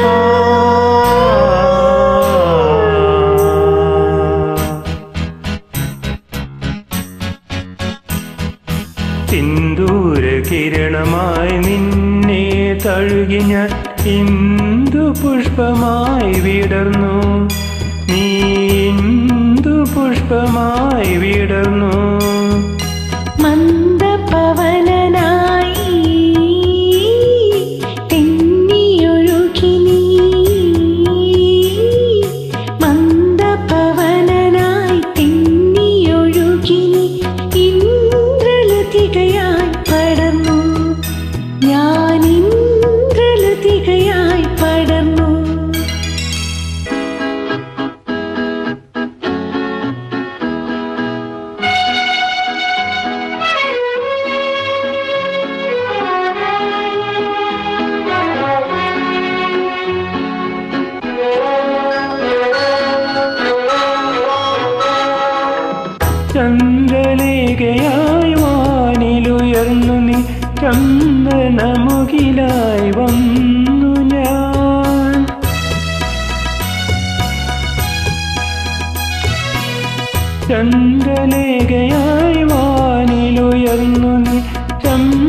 Oh. സിന്ദൂര കിരണമായി നിന്നെ തഴുകി ഞാൻ ഇന്ദു പുഷ്പമായി വിടർന്നു. നീ ഇന്ദു പുഷ്പമായി വിടർന്നു. വാനിലുയർന്നു നീ ചന്ദനമുകിലായി വന്നു ഞാൻ. ചന്ദ്രലേഖയായി വാനിലുയർന്നു നീ ചന്ദനമുകിലായി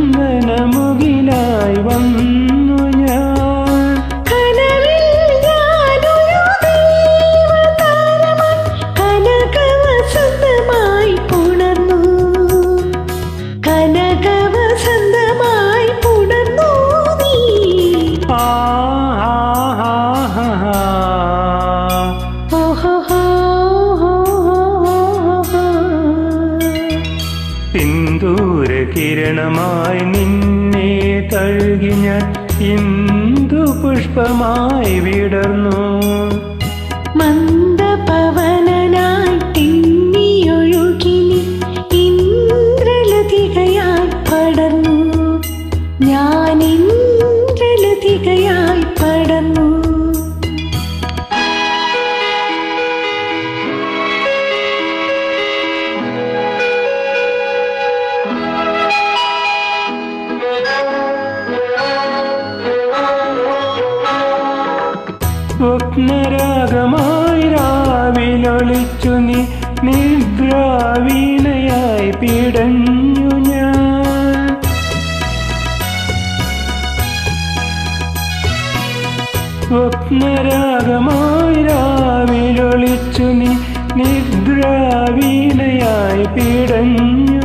കിരണമായി നിന്നെ തഴുകി ഞാൻ ഇന്ദു പുഷ്പമായി വിടർന്നു. സ്വപ്നരാഗമായി രാവിലൊളിച്ചു നീ നിദ്രാവീണയായി പിടഞ്ഞു സ്വപ്നരാഗമായി രാവിലൊളിച്ചു നീ നിദ്രാവീണയായി പിടഞ്ഞു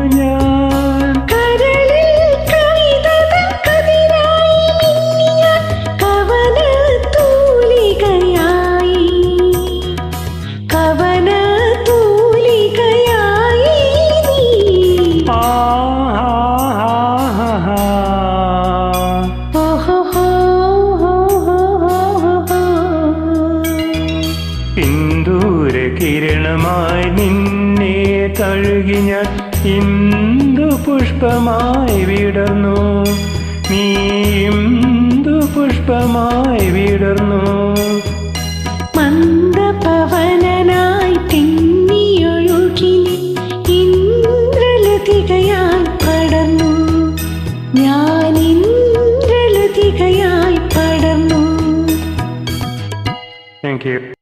കിരണമായി നിന്നെ തഴുകി ഞാൻ ഇന്ദു പുഷ്പമായി വിടർന്നു. നീ ഇന്ദു പുഷ്പമായി വിടർന്നു. മന്ദപവനായി തിങ്ങിയൊഴുകി ഇന്ദ്രലതികയായി പടർന്നു. ഞാൻ ഇന്ദ്രലതികയായി പടർന്നു. Thank you